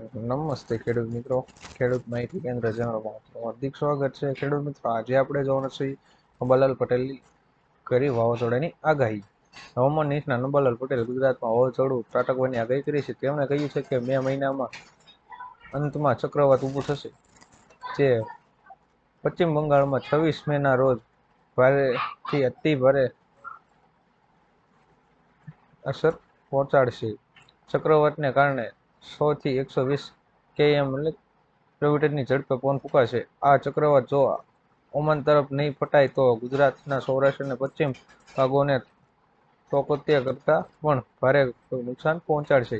નમસ્તે ખેડૂત મિત્રો. ખેડૂત માહિતી કેન્દ્ર આપનું હાર્દિક સ્વાગત છે. ખેડૂત મિત્રો, આજે આપણે જોવાનું છે અંબાલાલ પટેલની કરી વાવાઝોડાની આગાહી. હવામાન નિષ્ણાત અંબાલાલ પટેલ ગુજરાતમાં વાવાઝોડું ત્રાટકવાની આગાહી કરી છે. તેમણે કહ્યું છે કે મે મહિનામાં અંતમાં ચક્રવાત ઊભું થશે, જે પશ્ચિમ બંગાળમાં છવ્વીસ મેના રોજ ભારેથી અતિ ભારે અસર પહોંચાડશે. ચક્રવાતને કારણે સો થી એકસો વીસ કેએમ એટલે કિલોમીટરની ઝડપે પવન ફૂંકાશે. આ ચક્રવાત જો ઓમાન તરફ નહીં ફટાય તો ગુજરાતના સૌરાષ્ટ્ર અને પશ્ચિમ ભાગોને તોકત્યા કરતાં પણ ભારે નુકસાન પહોંચાડશે.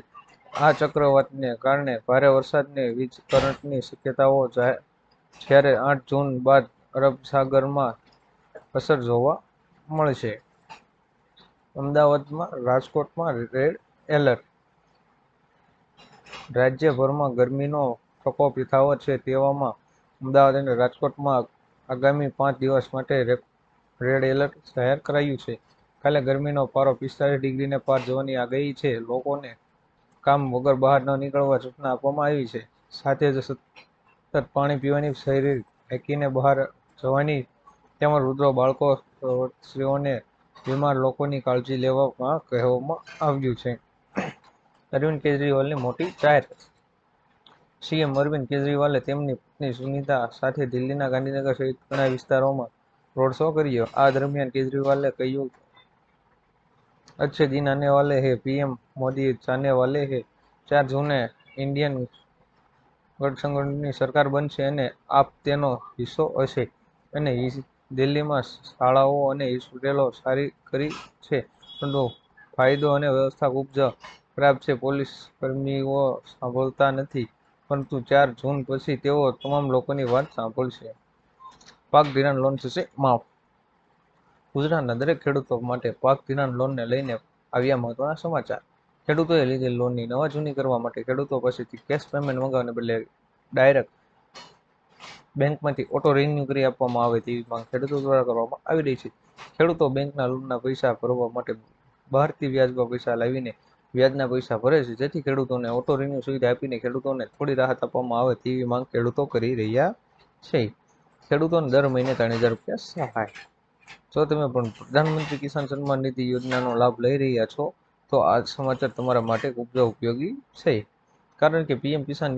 આ ચક્રવાતને કારણે ભારે વરસાદની વીજ કરંટની શક્યતાઓ જ્યારે આઠ જૂન બાદ અરબ સાગરમાં અસર જોવા મળશે. અમદાવાદમાં રાજકોટમાં રેડ એલર્ટ રાજ્યભરમાં ગરમીનો પ્રકોપ યથાવત છે તેવામાં અમદાવાદ અને રાજકોટમાં આગામી પાંચ દિવસ માટે રેડ એલર્ટ જાહેર કરાયું છે. કાલે ગરમીનો પારો પિસ્તાલીસ ડિગ્રીને પાર જવાની આગાહી છે. લોકોને કામ વગર બહાર ન નીકળવા સૂચના આપવામાં આવી છે. સાથે જ સતત પાણી પીવાની શરીર ફેંકીને બહાર જવાની તેમજ વૃદ્ધો, બાળકો, સ્ત્રીઓને બીમાર લોકોની કાળજી લેવામાં કહેવામાં આવ્યું છે. અરવિંદ કેજરીવાલની મોટી જાહેરાત સીએમ અરવિંદ કેજરીવાલે તેમની પત્ની સુનિતા સાથે દિલ્હીના ગાંધીનગર સહિત ઘણા વિસ્તારોમાં રોડ શો કર્યો. આ દરમિયાન કેજરીવાલે કહ્યું અચ્છે દિન આને વાલે હે, પીએમ મોદી જાને વાલે હે, ચાર જૂને ઇન્ડિયન ગઠસંગઠનની સરકાર બનશે અને આપ તેનો હિસ્સો હશે. અને દિલ્હીમાં શાળાઓ અને હોટેલો સારી કરી છે. પરંતુ ફાયદો અને વ્યવસ્થા ઉપજ ખરાબ છે, પોલીસ કર્મીઓ સાંભળતા નથી. પરંતુ ચાર જૂન પછી તેઓ તમામ લોકોની વાત સાંભળશે. પાક ધિરાણ લોન થશે, માફ. ગુજરાતના દરેક ખેડૂતો માટે પાક ધિરાણ લોનને લઈને આવ્યા મહત્વના સમાચાર. ખેડૂતોએ લીધેલ લોનની નવા જૂની કરવા માટે ખેડૂતો પાસેથી કેશ પેમેન્ટ મંગાવવાને બદલે ડાયરેક્ટ બેંકમાંથી ઓટો રિન્યુ કરી આપવામાં આવે તેવી માંગ ખેડૂતો દ્વારા કરવામાં આવી રહી છે. ખેડૂતો બેંકના લોનના પૈસા ભરવા માટે બહારથી વ્યાજમાં પૈસા લાવીને વ્યાજના પૈસા ભરે છે. જેથી ખેડૂતોને ઓટો રિન્યુ સુવિધા આપીને ખેડૂતોને થોડી રાહત આપવામાં આવે તેવી માંગ ખેડૂતો કરી રહ્યા છે. ખેડૂતોને દર મહિને ત્રણ હજાર રૂપિયા સહાય. જો તમે પણ પ્રધાનમંત્રી કિસાન સન્માન નિધિ યોજનાનો લાભ લઈ રહ્યા છો, તો આ સમાચાર તમારા માટે ખૂબ જ ઉપયોગી છે. કારણ કે પીએમ કિસાન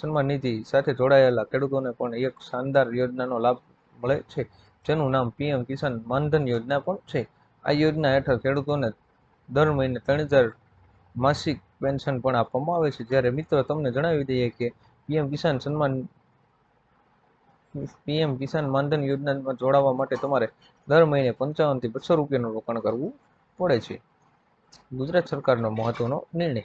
સન્માન નિધિ સાથે જોડાયેલા ખેડૂતોને પણ એક શાનદાર યોજનાનો લાભ મળે છે, જેનું નામ પીએમ કિસાન માનધન યોજના પણ છે. આ યોજના હેઠળ ખેડૂતોને દર મહિને ત્રણ હજાર માસિક પેન્શન પણ આપવામાં આવે છે. જ્યારે મિત્રો તમને જણાવી દઈએ કે પીએમ કિસાન સન્માન પીએમ કિસાન માનધન યોજનામાં જોડાવા માટે તમારે દર મહિને પંચાવનથી બસો રૂપિયાનું રોકાણ કરવું પડે છે. ગુજરાત સરકારનો મહત્વનો નિર્ણય.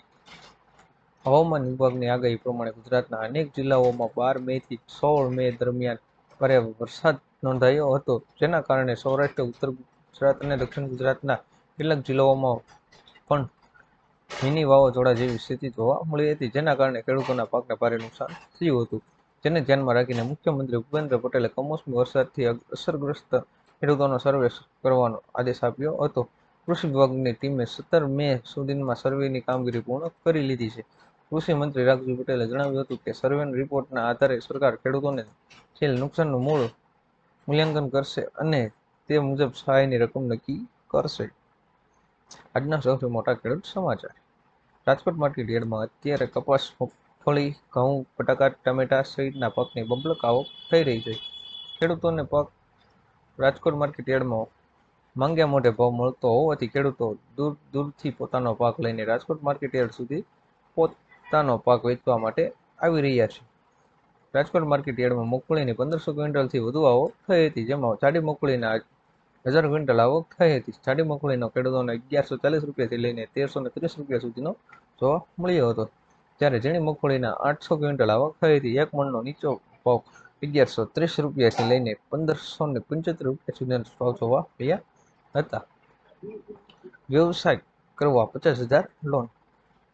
હવામાન વિભાગની આગાહી પ્રમાણે ગુજરાતના અનેક જિલ્લાઓમાં બાર મે થી સોળ મે દરમિયાન ભારે વરસાદ નોંધાયો હતો. જેના કારણે સૌરાષ્ટ્ર, ઉત્તર ગુજરાત અને દક્ષિણ ગુજરાતના કેટલાક જિલ્લાઓમાં પણ મિની વાવાઝોડા જેવી સ્થિતિ જોવા મળી હતી, જેના કારણે ખેડૂતોના પાકને ભારે નુકસાન થયું હતું. જેને ધ્યાનમાં રાખીને મુખ્યમંત્રી ભૂપેન્દ્ર પટેલે કમોસમી વરસાદથી અસરગ્રસ્ત ખેડૂતોનો સર્વે કરવાનો આદેશ આપ્યો હતો. કૃષિ વિભાગની ટીમે સત્તર મે સુધીમાં સર્વેની કામગીરી પૂર્ણ કરી લીધી છે. કૃષિ મંત્રી રાઘજી પટેલે જણાવ્યું હતું કે, સર્વેના રિપોર્ટના આધારે સરકાર ખેડૂતોને થયેલ નુકસાનનું મૂળ મૂલ્યાંકન કરશે અને તે મુજબ સહાયની રકમ નક્કી કરશે. આજના સૌથી મોટા ખેડૂત સમાચાર. રાજકોટ માર્કેટ યાર્ડમાં અત્યારે કપાસ મગફળી ઘઉં, બટાકા, ટમેટા સહિતના પાકની બબલક આવક થઈ રહી છે. ખેડૂતોને પાક રાજકોટ માર્કેટ યાર્ડમાં માંગ્યા મોઢે ભાવ મળતો હોવાથી ખેડૂતો દૂર, દૂરથી પોતાનો પાક લઈને રાજકોટ માર્કેટ યાર્ડ સુધી પોતાનો પાક વેચવા માટે આવી રહ્યા છે. રાજકોટ માર્કેટ યાર્ડમાં મગફળીની પંદરસો ક્વિન્ટલથી વધુ આવક થઈ હતી, જેમાં જાડી મગફળીના હજાર ક્વિન્ટલ આવક થઈ હતી. જાડી મગફળીનો ખેડૂતોને અગિયારસો ચાલીસ રૂપિયાથી લઈને તેરસો ને ત્રીસ રૂપિયા સુધીનો જોવા મળ્યો હતો. ત્યારે ઝીણી મગફળીના આઠસો ક્વિન્ટલ આવક થઈ હતી. એક મણનો નીચો ભાવ અગિયારસો ત્રીસ રૂપિયાથી લઈને પંદરસો ને પંચોતેર રૂપિયા સુધીનો ભાવ જોવા મળ્યા હતા. વ્યવસાય કરવા પચાસ હજાર લોન.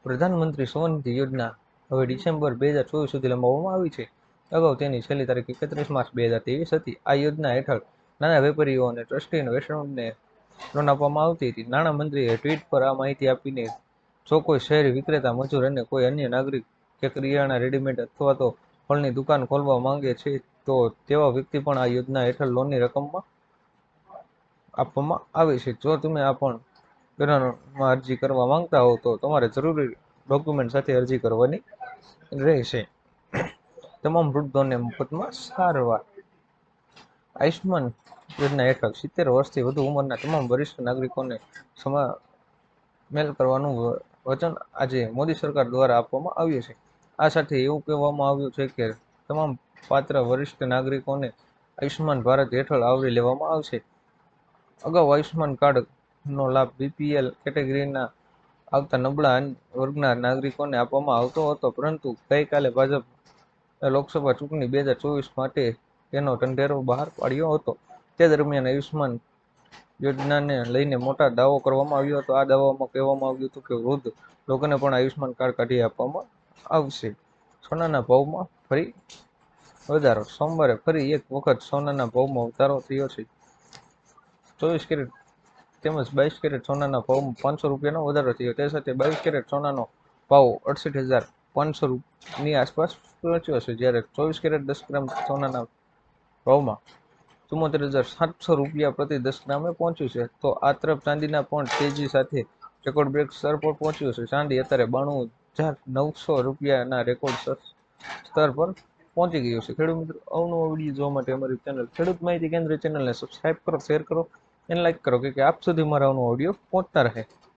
પ્રધાનમંત્રી સ્વનિધિ યોજના હવે ડિસેમ્બર બે હજાર ચોવીસ સુધી લંબાવવામાં આવી છે. અગાઉ તેની છેલ્લી તારીખ એકત્રીસ માર્ચ બે હજાર ત્રેવીસ હતી. આ યોજના હેઠળ નાના વેપારીઓ અને ટ્રસ્ટી અને વેચાણને લોન આપવામાં આવતી હતી. નાણામંત્રીએ ટ્વીટ પર આ માહિતી આપીને, જો કોઈ શહેરી વિક્રેતા, મજૂર અને કોઈ અન્ય નાગરિક કે કરિયાણા રેડીમેડ અથવા તો ફળની દુકાન ખોલવા માંગે છે, તો તેવા વ્યક્તિ પણ આ યોજના હેઠળ લોનની રકમમાં આપવામાં આવે છે. જો તમે આ પણ ગ્રાન્ટમાં અરજી કરવા માંગતા હો, તો તમારે જરૂરી ડોક્યુમેન્ટ સાથે અરજી કરવાની રહેશે. તમામ વૃદ્ધોને મફતમાં સારવાર આયુષ્માન યોજના હેઠળ સિત્તેર વર્ષથી વધુ ઉંમરના તમામ વરિષ્ઠ નાગરિકોને સામેલ કરવાનું વચન આજે મોદી સરકાર દ્વારા આપવામાં આવ્યું છે. આ સાથે એવું કહેવામાં આવ્યું છે કે તમામ પાત્ર વરિષ્ઠ નાગરિકોને આયુષ્માન ભારત હેઠળ આવરી લેવામાં આવશે. અગાઉ આયુષ્માન કાર્ડનો લાભ બીપીએલ કેટેગરીના આવતા નબળા વર્ગના નાગરિકોને આપવામાં આવતો હતો, પરંતુ ગઈકાલે ભાજપ લોકસભા ચૂંટણી બે હજાર ચોવીસ માટે તેનો ઢંઢેરો બહાર પાડ્યો હતો. તે દરમિયાન આયુષ્માન યોજનાને લઈને મોટા દાવો કરવામાં આવ્યો હતો. આ દાવામાં કહેવામાં આવ્યું હતું કે વૃદ્ધ લોકોને પણ આયુષ્માન કાર્ડ કાઢી આપવામાં આવશે. સોનાના ભાવમાં ફરી વધારો. સોમવારે ફરી એક વખત સોનાના ભાવમાં વધારો થયો છે. ચોવીસ કેરેટ તેમજ બાવીસ કેરેટ સોનાના ભાવમાં પાંચસો રૂપિયાનો વધારો થયો. તે સાથે બાવીસ કેરેટ સોનાનો ભાવ અડસઠ હજાર પાંચસો ની આસપાસ પહોંચ્યો છે. જ્યારે ચોવીસ કેરેટ દસ ગ્રામ સોનાના ભાવમાં ચુમ્મોતેર હજાર સાતસો રૂપિયા પ્રતિ દસ ગ્રામે પહોંચ્યું છે. તો આ તરફ ચાંદીના પણ તેજી સાથે રેકોર્ડ બ્રેક સ્તર પર પહોંચ્યું છે. ચાંદી અત્યારે બાણું હજાર નવસો રૂપિયાના રેકોર્ડ સ્તર- પર પહોંચી ગયું છે. ખેડૂત મિત્રો, અવનવો વીડિયો જોવા માટે અમારી ચેનલ ખેડૂત માહિતી કેન્દ્ર ચેનલને સબસ્ક્રાઈબ કરો શેર કરો અને લાઈક કરો કે આપ સુધી મારા અવનો ઓડિયો પહોંચતા રહે.